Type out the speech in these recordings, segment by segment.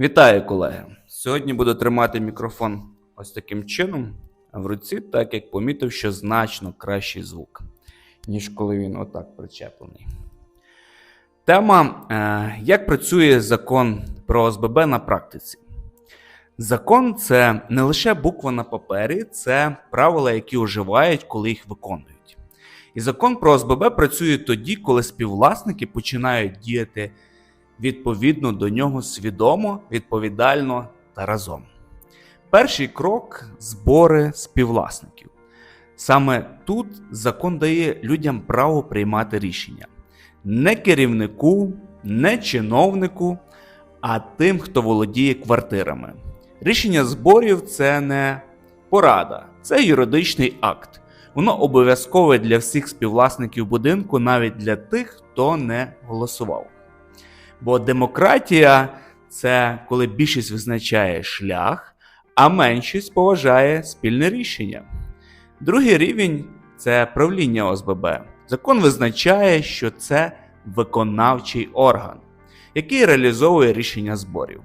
Вітаю, колеги! Сьогодні буду тримати мікрофон ось таким чином, в руці, так як помітив, що значно кращий звук, ніж коли він отак причеплений. Тема: е, як працює закон про ОСББ на практиці. Закон це не лише буква на папері, це правила, які вживають, коли їх виконують. І закон про ОСББ працює тоді, коли співвласники починають діяти відповідно до нього свідомо, відповідально та разом. Перший крок збори співвласників. Саме тут закон дає людям право приймати рішення. Не керівнику, не чиновнику, а тим, хто володіє квартирами. Рішення зборів це не порада, це юридичний акт. Воно обов'язкове для всіх співвласників будинку, навіть для тих, хто не голосував. Бо демократія це коли більшість визначає шлях, а меншість поважає спільне рішення. Другий рівень це правління ОСББ. Закон визначає, що це виконавчий орган, який реалізовує рішення зборів.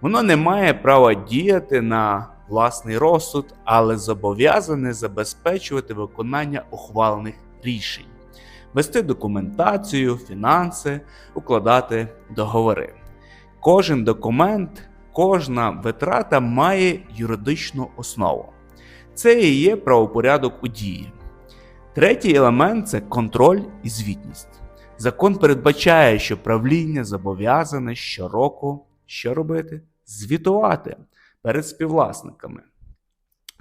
Воно не має права діяти на власний розсуд, але зобов'язане забезпечувати виконання ухвалених рішень вести документацію, фінанси, укладати договори. Кожен документ, кожна витрата має юридичну основу. Це і є правопорядок у дії. Третій елемент це контроль і звітність. Закон передбачає, що правління зобов'язане щороку що робити? Звітувати перед співвласниками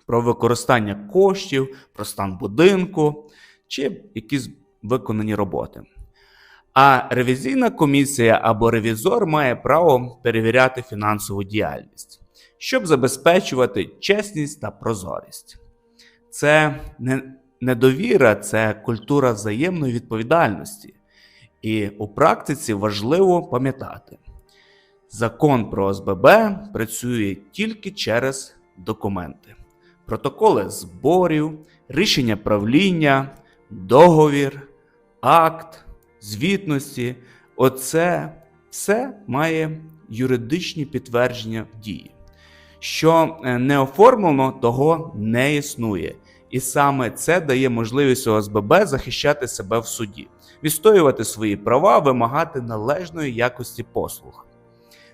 про використання коштів, про стан будинку чи якісь виконані роботи. А ревізійна комісія або ревізор має право перевіряти фінансову діяльність, щоб забезпечувати чесність та прозорість. Це не недовіра, це культура взаємної відповідальності. І у практиці важливо пам'ятати, закон про ОСББ працює тільки через документи, протоколи зборів, рішення правління, договір, акт, звітності. Оце все має юридичні підтвердження дії. Що е, не оформлено, того не існує. І саме це дає можливість ОСББ захищати себе в суді, відстоювати свої права, вимагати належної якості послуг.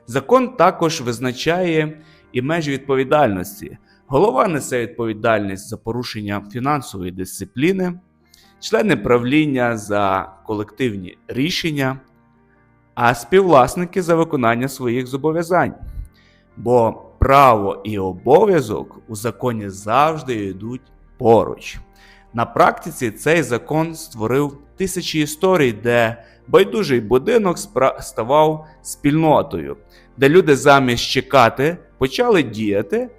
Закон також визначає і межі відповідальності. Голова несе відповідальність за порушення фінансової дисципліни, члени правління за колективні рішення, а співвласники за виконання своїх зобов'язань. Бо право і обов'язок у законі завжди йдуть поруч. На практиці цей закон створив тисячі історій, де байдужий будинок ставав спільнотою, де люди замість чекати почали діяти,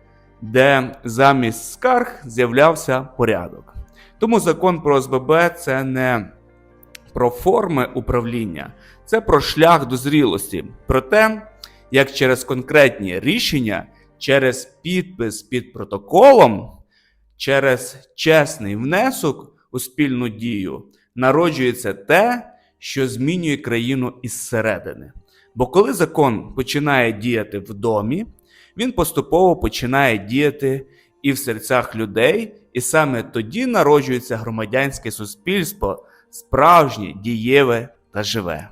де замість скарг з'являвся порядок. Тому закон про ОСББ це не про форми управління, це про шлях до зрілості, про те, як через конкретні рішення, через підпис під протоколом, через чесний внесок у спільну дію народжується те, що змінює країну із середини. Бо коли закон починає діяти в домі, він поступово починає діяти і в серцях людей, і саме тоді народжується громадянське суспільство, справжнє, дієве та живе.